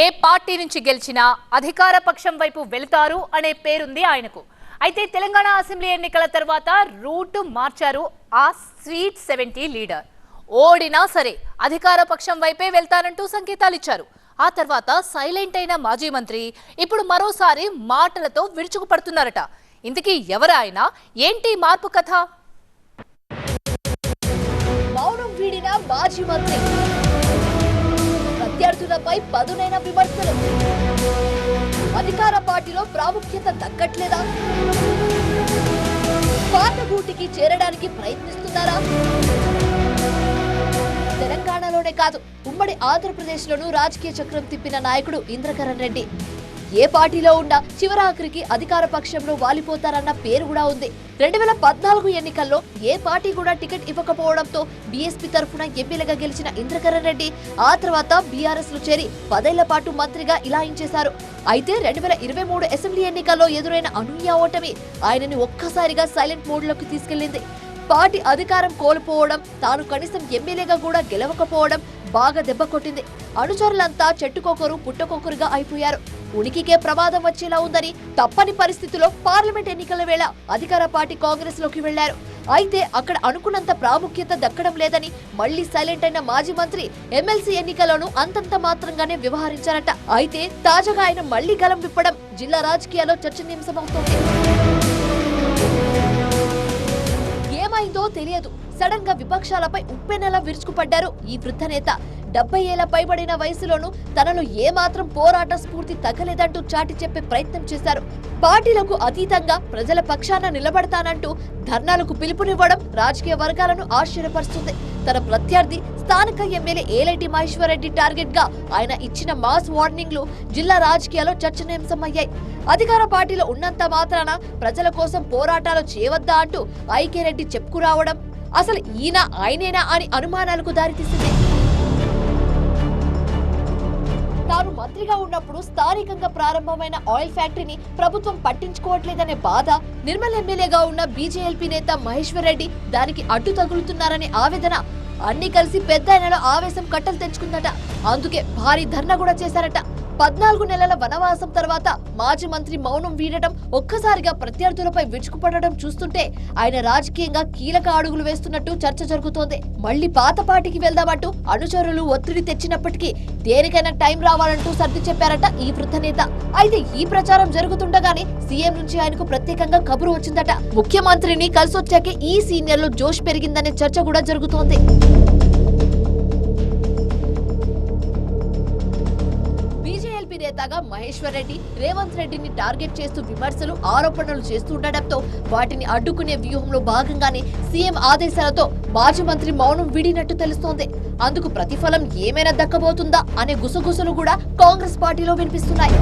ఏ party నుంచి గెలిచినా అధికార పక్షం వైపు వెళతారు అనే పేరుంది ఆయనకు. అయితే తెలంగాణ అసెంబ్లీ ఎన్నికల తర్వాత రూటు మార్చారు ఆ స్వీట్ సెవెంటీ లీడర్. ఓడినా సరే అధికార పక్షం వైపే వెళ్తానంటూ సంకేతాలు ఇచ్చారు. ఆ తర్వాత సైలెంట్ అయిన మాజీ మంత్రి ఇప్పుడు మరోసారి మాటలతో విరుచుకుపడుతున్నారట. ఇంతకీ ఎవరు ఆయన? ఏంటి మార్పు కథ? మౌనం వీడిన మాజీ మంత్రి. ప్రత్యర్థులపై పదునైన విమర్శలు. అధికార పార్టీలో ప్రాముఖ్యత దక్కట్లేదా పాత గూటికి చేరడానికి ప్రయత్నిస్తున్నారా? తెలంగాణలోనే కాదు ఉమ్మడి ఆంధ్రప్రదేశ్లోనూ రాజకీయ చక్రం తిప్పిన నాయకుడు ఇంద్రకరణ్ రెడ్డి. ఏ పార్టీలో ఉన్నా చివరాఖరికి అధికార పక్షంలో వాలిపోతారన్న పేరు కూడా ఉంది. రెండు వేల పద్నాలుగు ఎన్నికల్లో ఏ పార్టీ కూడా టికెట్ ఇవ్వకపోవడంతో బీఎస్పీ తరఫున ఎంపీలుగా గెలిచిన ఇంద్రకరణ్ రెడ్డి ఆ తర్వాత బీఆర్ఎస్లో చేరి పదేళ్ళ పాటు మంత్రిగా ఇలాయించేశారు అయితే రెండు వేల ఇరవై మూడు అసెంబ్లీ ఎన్నికల్లో ఎదురైన అనూహ్య ఓటమి ఆయనని ఒక్కసారిగా సైలెంట్ మోడ్లోకి తీసుకెళ్ళింది. పార్టీ అధికారం కోల్పోవడం తాను కనీసం ఎమ్మెల్యేగా కూడా గెలవకపోవడం బాగా దెబ్బ కొట్టింది. అనుచరులంతా చెట్టుకొకరు పుట్టకొకరుగా అయిపోయారు. ఉనికికే ప్రమాదం వచ్చేలా ఉందని తప్పని పరిస్థితిలో పార్లమెంట్ ఎన్నికల వేళ అధికార పార్టీ కాంగ్రెస్లోకి వెళ్ళారు అయితే అక్కడ అనుకున్నంత ప్రాముఖ్యత దక్కడం లేదని మళ్ళీ సైలెంట్ అయిన మాజీ మంత్రి ఎమ్మెల్సీ ఎన్నికలను అంతంత మాత్రంగానే వ్యవహరించారట. అయితే తాజాగా ఆయన మళ్ళీ గలం విప్పడం జిల్లా రాజకీయాల్లో చర్చనీయాంశమవుతోంది. ఏమైందో తెలియదు. సడన్గా విపక్షాలపై ఉప్పెనలా విరుచుకుపడ్డారు ఈ వృద్ధ నేత. డెబ్బై ఏళ్ళ పైబడిన వయసులోనూ తనలో ఏమాత్రం పోరాట స్ఫూర్తి తగ్గలేదంటూ చాటి చెప్పే ప్రయత్నం చేశారు. పార్టీలకు అతీతంగా ప్రజల పక్షాన నిలబడతానంటూ ధర్నాలకు పిలుపునివ్వడం రాజకీయ వర్గాలను ఆశ్చర్యపరుస్తుంది. తన ప్రత్యర్థి స్థానిక ఎమ్మెల్యే ఏలైటి మహేశ్వరరెడ్డి టార్గెట్గా ఆయన ఇచ్చిన మాస్ వార్నింగ్లు జిల్లా రాజకీయాల్లో చర్చనీయాంశమయ్యాయి. అధికార పార్టీలో ఉన్నంత మాత్రాన ప్రజల కోసం పోరాటాలు చేయవద్దా అంటూ ఐకే చెప్పుకురావడం అసలు ఈయన ఆయనేనా అని అనుమానాలకు దారితీసింది. తాను మంత్రిగా ఉన్నప్పుడు స్థానికంగా ప్రారంభమైన ఆయిల్ ఫ్యాక్టరీని ప్రభుత్వం పట్టించుకోవట్లేదనే బాధ నిర్మల్ ఎమ్మెల్యేగా ఉన్న బీజేఎల్పీ నేత మహేశ్వర్ రెడ్డి దానికి అడ్డు తగులుతున్నారనే ఆవేదన అన్ని కలిసి పెద్ద ఆయనలో ఆవేశం కట్టలు తెంచుకుందట. అందుకే భారీ ధర్నా కూడా చేశారట. పద్నాలుగు నెలల వనవాసం తర్వాత మాజీ మంత్రి మౌనం వీడటం ఒక్కసారిగా ప్రత్యర్థులపై విరుచుకుపడడం చూస్తుంటే ఆయన రాజకీయంగా కీలక అడుగులు వేస్తున్నట్టు చర్చ జరుగుతోంది. మళ్ళీ పాతపాటికి వెళ్దామంటూ అనుచరులు ఒత్తిడి తెచ్చినప్పటికీ దేనికైనా టైం రావాలంటూ సర్ది చెప్పారట ఈ వృద్ధ నేత. అయితే ఈ ప్రచారం జరుగుతుండగానే సీఎం నుంచి ఆయనకు ప్రత్యేకంగా కబురు వచ్చిందట. ముఖ్యమంత్రిని కలిసొచ్చాకే ఈ సీనియర్లు జోష్ పెరిగిందనే చర్చ కూడా జరుగుతోంది. బీజేఎల్పీ నేతగా మహేశ్వర్ రెడ్డి రేవంత్ రెడ్డిని టార్గెట్ చేస్తూ విమర్శలు ఆరోపణలు చేస్తుండటంతో వాటిని అడ్డుకునే వ్యూహంలో భాగంగానే సీఎం ఆదేశాలతో మాజీ మంత్రి మౌనం వీడినట్టు తెలుస్తోంది. అందుకు ప్రతిఫలం ఏమైనా దక్కబోతుందా అనే గుసగుసలు కూడా కాంగ్రెస్ పార్టీలో వినిపిస్తున్నాయి.